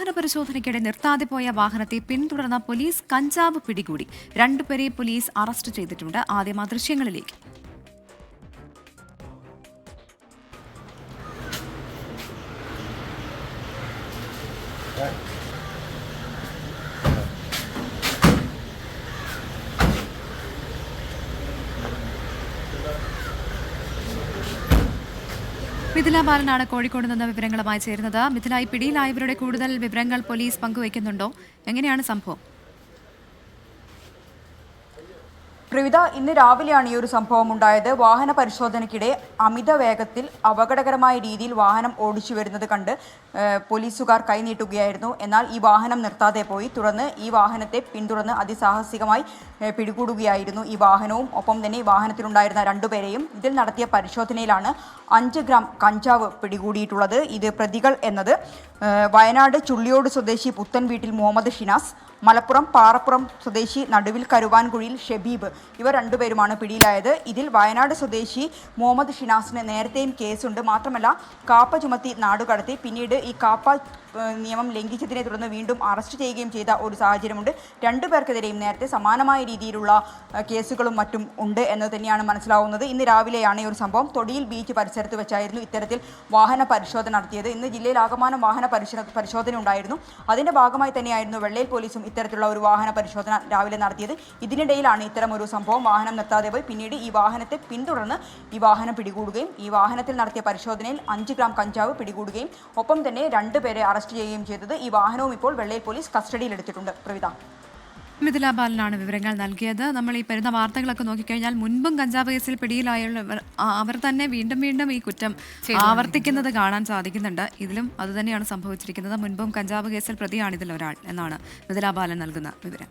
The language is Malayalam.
വാഹന പരിശോധനയ്ക്കിടെ നിർത്താതെ പോയ വാഹനത്തെ പിന്തുടർന്ന പോലീസ് കഞ്ചാവ് പിടികൂടി. രണ്ടുപേരെ പോലീസ് അറസ്റ്റ് ചെയ്തിട്ടുണ്ട്. ആദ്യം ആ ദൃശ്യങ്ങളിലേക്ക്. മിഥില ബാലനാണ് കോഴിക്കോട് നിന്ന് വിവരങ്ങളുമായി ചേരുന്നത്. മിഥില ഈ പിടിയിലായവരുടെ കൂടുതൽ വിവരങ്ങൾ പോലീസ് പങ്കുവയ്ക്കുന്നുണ്ടോ? എങ്ങനെയാണ് സംഭവം? പ്രവിത ഇന്ന് രാവിലെയാണ് ഈ ഒരു സംഭവം ഉണ്ടായത്. വാഹന പരിശോധനയ്ക്കിടെ അമിത വേഗത്തിൽ അപകടകരമായ രീതിയിൽ വാഹനം ഓടിച്ചു വരുന്നത് കണ്ട് പോലീസുകാർ കൈനീട്ടുകയായിരുന്നു എന്നാൽ ഈ വാഹനം നിർത്താതെ പോയി. തുടർന്ന് ഈ വാഹനത്തെ പിന്തുടർന്ന് അതിസാഹസികമായി പിടികൂടുകയായിരുന്നു ഈ വാഹനവും. ഒപ്പം തന്നെ ഈ വാഹനത്തിലുണ്ടായിരുന്ന രണ്ടുപേരെയും ഇതിൽ നടത്തിയ പരിശോധനയിലാണ് അഞ്ച് ഗ്രാം കഞ്ചാവ് പിടികൂടിയിട്ടുള്ളത്. ഇത് പ്രതികൾ എന്നത് വയനാട് ചുള്ളിയോട് സ്വദേശി പുത്തൻ വീട്ടിൽ മുഹമ്മദ് ഷിനാസ് മലപ്പുറം പാറപ്പുറം സ്വദേശി നടുവിൽ കരുവാൻകുഴിയിൽ ഷെബീബ്. ഇവർ രണ്ടുപേരുമാണ് പിടിയിലായത്. ഇതിൽ വയനാട് സ്വദേശി മുഹമ്മദ് ഷിനാസിന് നേരത്തെയും കേസുണ്ട്. മാത്രമല്ല കാപ്പ ചുമത്തി നാടുകടത്തി പിന്നീട് ഈ കാപ്പ നിയമം ലംഘിച്ചതിനെ തുടർന്ന് വീണ്ടും അറസ്റ്റ് ചെയ്യുകയും ചെയ്ത ഒരു സാഹചര്യമുണ്ട്. രണ്ടു പേർക്കെതിരെയും നേരത്തെ സമാനമായ രീതിയിലുള്ള കേസുകളും മറ്റും ഉണ്ട് എന്ന് തന്നെയാണ് മനസ്സിലാവുന്നത്. ഇന്ന് രാവിലെയാണ് ഈ ഒരു സംഭവം. തൊടിയിൽ ബീച്ച് പരിസരത്ത് വെച്ചായിരുന്നു ഇത്തരത്തിൽ വാഹന പരിശോധന നടത്തിയത്. ഇന്ന് ജില്ലയിൽ ആകമാനം വാഹന പരിശോധന ഉണ്ടായിരുന്നു. അതിന്റെ ഭാഗമായി തന്നെയായിരുന്നു വെള്ളയിൽ പോലീസും ഇത്തരത്തിലുള്ള ഒരു വാഹന പരിശോധന രാവിലെ നടത്തിയത്. ഇതിനിടയിലാണ് ഇത്തരം ഒരു സംഭവം വാഹനം നിർത്താതെ പോയി. പിന്നീട് ഈ വാഹനത്തെ പിന്തുടർന്ന് ഈ വാഹനം പിടികൂടുകയും ഈ വാഹനത്തിൽ നടത്തിയ പരിശോധനയിൽ അഞ്ച് ഗ്രാം കഞ്ചാവ് പിടികൂടുകയും ഒപ്പം തന്നെ രണ്ടുപേരെ അറസ്റ്റ് ചെയ്യുകയും ചെയ്തത് ഈ വാഹനവും ഇപ്പോൾ വെള്ളയിൽ പോലീസ് കസ്റ്റഡിയിലെടുത്തിട്ടുണ്ട്. പ്രവിത. മിഥില ബാലനാണ് വിവരങ്ങൾ നൽകിയത്. നമ്മൾ ഈ വരുന്ന വാർത്തകളൊക്കെ നോക്കിക്കഴിഞ്ഞാൽ മുൻപും കഞ്ചാവ് കേസിൽ പിടിയിലായവർ അവർ തന്നെ വീണ്ടും വീണ്ടും ഈ കുറ്റം ആവർത്തിക്കുന്നത് കാണാൻ സാധിക്കുന്നുണ്ട്. ഇതിലും അതുതന്നെയാണ് സംഭവിച്ചിരിക്കുന്നത്. മുൻപും കഞ്ചാവ് കേസിൽ പ്രതിയാണ് ഇതിൽ ഒരാൾ എന്നാണ് മിഥില ബാലൻ നൽകുന്ന വിവരം.